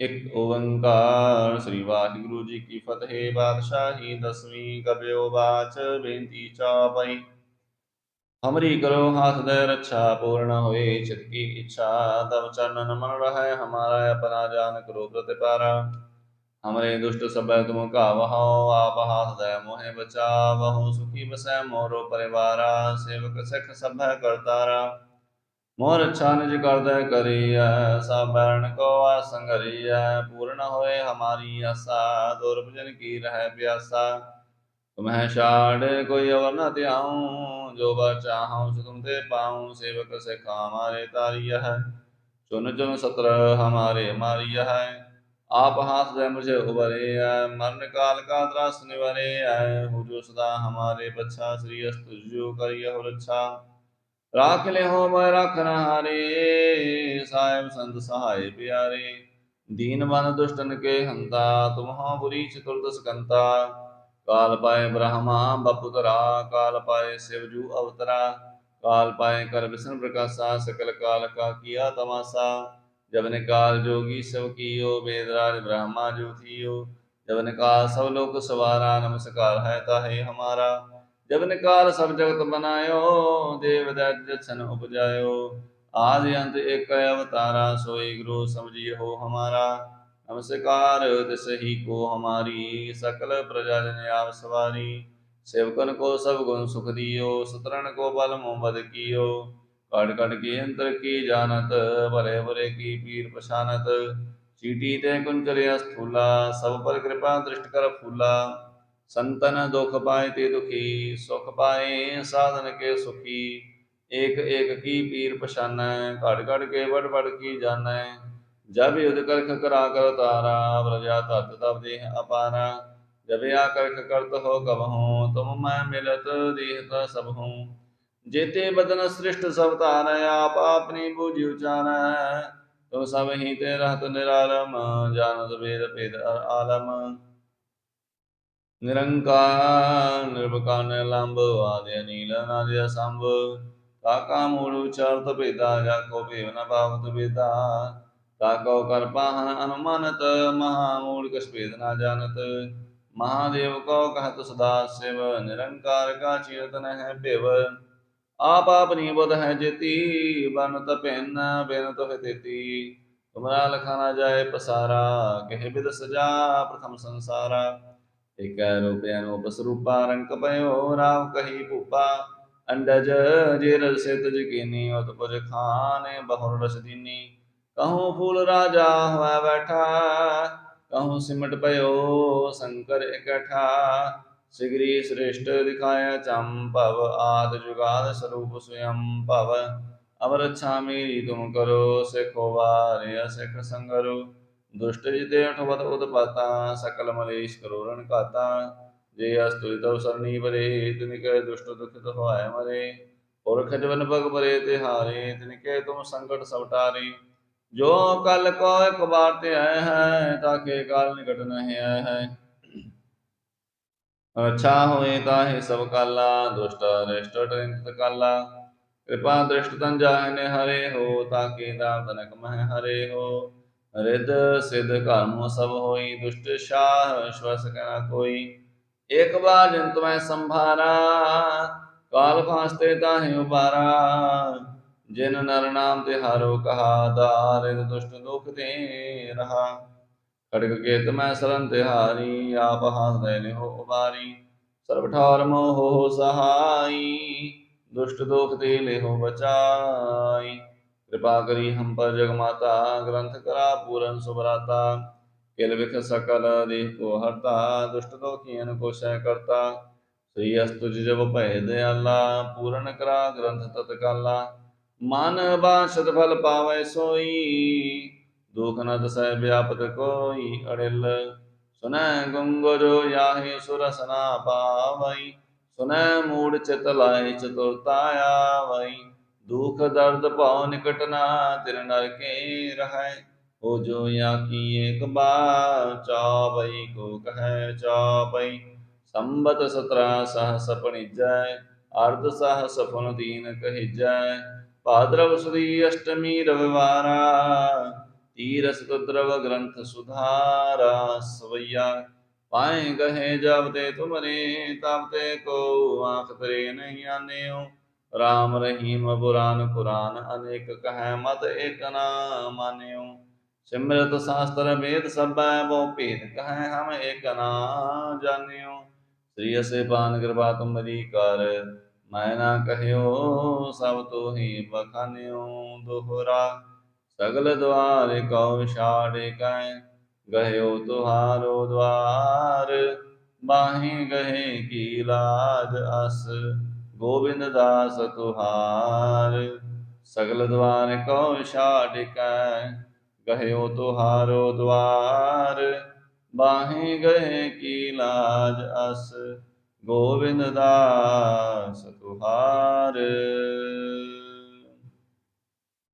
ਇੱਕ ਓੰਕਾਰ, ਸ੍ਰੀ ਵਾਹਿਗੁਰੂ ਜੀ ਕੀ ਫਤਿਹ। ਬਾਦਸ਼ਾਹੀ ਦਸਵੀਂ ਕਬਿਓ ਬਾਚ, ਬੇਨਤੀ ਚਾਪਈ। ਹਮਰੀ ਕਰੋ ਹਾਥ ਰੱਛਾ, ਪੂਰਨ ਹੋਏ ਚਿਤ ਕੀ ਇੱਛਾ। ਤਬ ਚਰਨਨ ਮਨ ਰਹੈ ਹਮਾਰਾ ਆਪਣਾ ਜਾਨ ਕਰੋ ਪ੍ਰਤਿਪਾਰਾ। ਹਮਰੇ ਦੁਸ਼ਟ ਸਭੈ ਤੁਮ ਕਾਵਹੁ, ਆਪ ਹਾਥ ਦੇ ਮੋਹਿ ਬਚਾਵਹੁ। ਸੁਖੀ ਬਸੈ ਮੋਰੋ ਪਰਿਵਾਰਾ, ਸੇਵਕ ਸਿਖ ਸਭੈ ਕਰਤਾਰਾ। ਮੋਰ ਅੱਛਾ ਨਿਜ ਕਰਦਾ ਕਰੀਐ, ਸਭ ਬਰਨ ਕੋ ਆਸੰਗਰੀਐ ਪੂਰਨ ਹੋਏ ਹਮਾਰੀ ਆਸਾ, ਦੁਰਭਜਨ ਕੀ ਰਹਿ ਪਿਆਸਾ। ਤੁਮਹਿ ਛਾੜ ਕੋਈ ਅਵਰ ਨ ਧਿਆਉ, ਜੋ ਬਰ ਚਾਹਉ ਸੋ ਤੁਮ ਤੇ ਪਾਉ, ਸੇਵਕ ਸਿਖਾ ਹਮਾਰੇ ਤਾਰੀਐ। ਚੁਨ ਚੁਨ ਸਤਰ ਹਮਾਰੇ ਮਾਰੀਐ। ਆਪ ਹਾਥ ਦੇ ਮੁਝੇ ਉਬਰੇ ਹੈ ਮਰਨ ਕਾਲ ਕਾ ਤਰਾਸ ਨਿਵਰੇ ਹੈ ਹੋ ਜੋ ਸਦਾ ਹਮਾਰੇ ਬੱਚਾ ਸ੍ਰੀ ਅਸਤੁ ਜੋ ਕਰਿਏ ਰਾਖ ਲੈ ਮੈਂ ਰਖਨ ਹਾਰੇ, ਸਾਹਿਬ ਸੰਤ ਸਹਾਇ ਪਿਆਰੇ। ਦੀਨ ਬਨ ਦੁਸ਼ਟਨ ਕੇ ਹੰਤਾ ਤੁਮਹਾ ਬੁਰੀ ਚਤੁਰਦਸ ਕੰਤਾ। ਕਾਲ ਪਾਏ ਬ੍ਰਹਮਾ, ਬਪੁਤਰਾ, ਕਾਲ ਪਾਏ ਸਿਵਜੂ ਅਵਤਰਾ। ਕਾਲ ਪਾਏ ਕਰ ਵਿਸ਼ਨ ਪ੍ਰਕਾਸ਼ਾ, ਸਕਲ ਕਾਲ ਕਾ ਕੀਆ ਤਮਾਸਾ। ਜਬਨ ਕਾਲ ਜੋਗੀ ਸਭ ਕੀਓ, ਬੇਦਰਾਜ ਬ੍ਰਹਮਾ ਜੋ ਥੀਓ। ਜਬਨ ਕਾਲ ਸਭ ਲੋਕ ਸਵਾਰਾ, ਨਮਸਕਾਰ ਹੈ ਤਾਹੇ ਹਮਾਰਾ। ਜਬਨ ਕਾਲ ਸਭ ਜਗਤ ਬਨਾਇਓ ਦੇਵ ਦੈਤ ਜਛਨ ਉਪਜਾਇਓ। ਆਦ ਅੰਤ ਏਕ ਅਵਤਾਰਾ, ਸੋਈ ਗੁਰੂ ਸਮਝੀ ਹਮਾਰਾ। ਨਮਸਕਾਰ ਤਿਸ ਕੋ ਹਮਾਰੀ, ਸਕਲ ਪ੍ਰਜਾ ਜਨ ਆਪ ਸਵਾਰੀ। ਸੇਵਕਨ ਕੋ ਸਭ ਗੁਣ ਸੁਖ ਦਿਓ ਸਤਰਨ ਕੋ ਬਲ ਮੁਹੰਮਦ ਕੀਓ। ਕੜ ਕੜ ਕੇ ਅੰਤਰ ਕੀ ਜਾਣਤ, ਭਲੇ ਬੁਰੇ ਕੀ ਪੀਰ ਪਛਾਨਤ। ਚੀਟੀ ਤੇ ਕੁੰਚਰਿਆ ਸਥੂਲਾ, ਸਭ ਪਰ ਕਿਰਪਾ ਦ੍ਰਿਸ਼ਟ ਕਰ ਫੂਲਾ। ਸੰਤਨ ਦੁਖ ਪਾਏ ਤੇ ਦੁਖੀ, ਸੁਖ ਪਾਏ ਸਾਧਨ ਕੇ ਸੁਖੀ। ਏਕ ਏਕ ਕੀ ਪੀਰ ਪਛਾਨੈ, ਘੜ ਘੜ ਕੇ ਵਡ ਵਡ ਕੀ ਜਾਣੈ। ਜਬ ਯੁਧ ਕਰਖ ਕਰਾ ਕਰ ਤਾਰਾ, ਪ੍ਰਜਾ ਤਤ ਤਬ ਦੇਹ ਅਪਾਰਾ। ਜਬ ਆ ਕਰਖ ਕਰਤ ਹੋ ਕਬਹੂ, ਤੁਮ ਮੈਂ ਮਿਲਤ ਦੇਹਤ ਸਭ ਹੂੰ ਜੇਤੇ ਬਦਨ ਸ੍ਰਿਸ਼ਟ ਸਭ ਧਾਰੈ, ਆਪ ਆਪਣੀ ਬੂਝੀ ਉਚਾਰੈ। ਤੁਮ ਸਭ ਹੀ ਤੇ ਰਹਤ ਨਿਰਾਲਮ, ਜਾਣਤ ਵੇਦ ਭੇਦ ਆਲਮ। ਨਿਰੰਕਾਰ ਨਿਰਭਕਾਰ ਨਿਰਲੰਭ ਆਦਿ ਅਨੀਲ ਅਨਾਦਿ ਅਸੰਭ ਤਾਕਾ ਮੂਲ ਉਚਾਰਤ ਭੇਦਾ ਜਾ ਕੋ ਭੇਵ ਨ ਭਾਵਤ ਭੇਦਾ। ਤਾਕੋ ਕਰ ਅਨੁਮਾਨਤ, ਮਹਾ ਮੂਲ ਭੇਦ ਨ ਜਾਣਤ। ਮਹਾਦੇਵ ਕੋ ਕਹਤ ਸਦਾ ਸਿਵ, ਨਿਰੰਕਾਰ ਕਾ ਚੀਰਤ ਹੈ ਭਿਵ। ਆਪ ਆਪਨੀ ਬੁਧ ਹੈ ਜੇਤੀ ਬਨ ਤਪੈਨ ਬੇਨ ਤੋਹਿ ਤੇਤੀ। ਤੁਮਰਾ ਲਖਾ ਨਾ ਜਾਏ ਪਸਾਰਾ, ਕਹਿ ਬਿਦ ਸਜਾ, ਪ੍ਰਥਮ ਸੰਸਾਰਾ। ਏਕੈ ਰੂਪ ਅਨੂਪ ਸਰੂਪਾ ਰੰਕ ਪਇਓ ਰਾਵ ਕਹੀ ਭੂਪਾ। ਅੰਡਜ ਜੇ ਰਸ ਤਜ ਕੀਨੀ ਉਤ ਪੁਜ ਖਾਨੇ ਬਹੁਰ ਰਸ ਦੀਨੀ। ਕਹੂੰ ਫੂਲ ਰਾਜਾ ਹੋਇ ਬੈਠਾ, ਕਹੂੰ ਸਿਮਟ ਪਇਓ ਸ਼ੰਕਰ ਇਕਠਾ। ਸਿਗਰੀ ਸ੍ਰੇਸ਼ਟ ਦਿਖਾਇਆ ਚੰਮ ਭਵ, ਆਦ ਜੁਗਾਦ ਸਰੂਪ ਸਵਯੰ ਭਵ। ਅਵਰ ਅੱਛਾ ਤੁਮ ਕਰੋ, ਸਿਖੋ ਵਾਰਿ ਸਿਖ ਸੰਗਰੋ। ਦੁਸ਼ਟ ਜਿਤੇ ਅਠਵਤ ਉਤਪਾਤਾ ਸਕਲ ਮਲੇਸ਼ ਕਰੋ ਘਾਤਾ। ਜੇ ਅਸਤੁ ਤਵ ਸਰਣੀ ਬਰੇ ਤਿਨਿਕੈ ਦੁਸ਼ਟ ਦੁਖਿਤ ਹੋਇ ਮਰੇ। ਪੁਰਖ ਜਵਨ ਭਗ ਬਰੇ ਤਿਹਾਰੇ ਤਿਨਿਕੈ ਤੁਮ ਸੰਕਟ ਸਵਟਾਰੇ। ਜੋ ਕਲ ਕੋ ਇੱਕ ਬਾਰ ਤੇ ਆਏ ਹੈ, ਤਾਕੇ ਕਾਲ ਨਿਕਟ ਨਹਿ ਆਏ ਹੈ। ਅੱਛਾ ਹੋਏ ਤਾਹੇ ਸਭ ਕਾਲਾ, ਦੁਸ਼ਟ ਰਿਸ਼ਟ ਟ੍ਰਿੰਤ ਕਾਲਾ। ਕਿਰਪਾ ਦ੍ਰਿਸ਼ਟ ਤਨ ਜਾਹਨੇ ਹਰੇ ਹੋ, ਤਾਕੇ ਦਾਮ ਤਨਕ ਮਹਿ ਹਰੇ ਹੋ। ਰਿਦ ਸਿਧ ਕਰਮ ਸਭ ਹੋਈ, ਦੁਸ਼ਟ ਸ਼ਾਹ ਸ਼ਵਸ ਕਨਾ ਕੋਈ। ਇਕ ਬਾਰ ਜੰਤ ਮੈਂ ਸੰਭਾਰਾ, ਕਾਲ ਫਾਸਤੇ ਤਾਹੇ ਉਬਾਰਾ ਜਿਨ ਨਰ ਨਾਮ ਤੇ ਹਾਰੋ ਕਹਾ ਦਾਰਿਦ ਦੁਸ਼ਟ ਦੁਖ ਤੇ ਰਹਾ। ਖੜਗ ਕੇਤ ਮੈਂ ਸਰਨ ਤਿਹਾਰੀ ਆਪ ਹਾਸ ਦੇ ਲਿਓ ਉਬਾਰੀ। ਸਰਬ ਠਾਰ ਮੋਹ ਸਹਾਈ, ਦੁਸ਼ਟ ਦੋਖ ਤੇ ਲਿਓ ਬਚਾਈ। ਕਿਰਪਾ ਕਰੀ ਹਮ ਪਰ ਜਗ ਮਾਤਾ, ਗ੍ਰੰਥ ਕਰਾ ਪੂਰਨ ਸੁਭਰਾਤਾ। ਕਿਲ ਵਿਖ ਸਕਲ, ਦੇਹ ਕੋ ਹਰਤਾ, ਦੁਸ਼ਟ ਦੋਖੀਨ ਕੋ ਸਹਿ ਕਰਤਾ। ਸ੍ਰੀ ਅਸਤੁ ਜਬ ਭੈ ਦਿਆਲਾ, ਪੂਰਨ ਕਰਾ ਗ੍ਰੰਥ ਤਤਕਾਲਾ ਮਨ ਬਾਸ਼ਤ ਫਲ ਪਾਵੈ ਸੋਈ, ਦੁਖ ਨ ਦਸੈ ਵਿਆਪਤ ਕੋਈ ਅੜਿਲ। ਸੁਨੈ ਗੁੰਗੁਰ ਯਾਹੇ ਸੁਰਸਨਾ ਪਾਵਈ, ਸੁਨੈ ਮੂੜ ਚਿਤ ਲਾਇ ਚਤੁਰਤਾ ਦੁਖ ਦਰਦ ਭਉ ਨਿਕਟ ਨਾ ਤਿਰ ਨਰ ਕੇ ਰਹੈ ਹੋ ਜੋ ਯਾ ਕੀ ਏਕ ਬਾਰ ਚਾਵਈ ਕੋ ਕਹੈ ਚਾਪਈ। ਸੰਬਤ ਸਤਰਾ ਸਹ ਸਪਣਿਜੈ ਅਰਧ ਸਹ ਸਫਨ ਦੀਨ ਕਹਿਜੈ। ਭਾਦਰਵ ਸੁਦੀ ਅਸ਼ਟਮੀ ਰਵਿਵਾਰਾ ਈਰਸ ਕੁਦਰਵ ਗ੍ਰੰਥ ਸੁਧਾਰਾ, ਸਵਈਆ। ਪਾਏ ਗਏ ਜਬ ਤੇ ਤੁਮਰੇ ਤਬ ਤੇ ਕੋ ਆਖ ਤਰੇ ਨਹੀਂ ਆਨਿਓ। ਰਾਮ ਰਹੀਮ ਬੁਰਾਨ ਕੁਰਾਨ ਅਨੇਕ ਕਹੈ ਮਤ ਏਕ ਨਾ ਮਾਨਿਓ ਸਿਮਰਤ ਸ਼ਾਸਤਰ ਵੇਦ ਸਭੈ ਬਹੁ ਭੇਦ ਕਹੈ ਹਮ ਏਕ ਨਾ ਜਾਣਿਓ ਸ੍ਰੀ ਅਸੇ ਪਾਨ ਕਿਰਪਾ ਤੁਮਰੀ ਕਰ, ਮੈਂ ਨਾ ਕਹਿਓ ਸਭ ਤੋਹੀ ਬਖਾਨਿਓ ਦੁਹਰਾ। ਸਗਲ ਦੁਆਰ ਕਉ ਛਾੜੇ ਕੈ ਗਹਿਓ ਤੁਹਾਰੋ ਦਵਾਰ। ਬਾਹੀ ਗਏ ਕੀ ਲਾਜ ਅਸ। ਗੋਬਿੰਦ ਦਾਸ ਤੁਹਾਰ, ਸਗਲ ਦੁਆਰ ਕਉ ਛਾੜ ਕੈ, ਗਹਿਓ ਤੁਹਾਰੋ ਦਵਾਰ, ਬਾਹੀ ਗਏ ਕੀ ਲਾਜ ਅਸ, ਗੋਬਿੰਦ ਦਾਸ ਤੁਹਾਰ।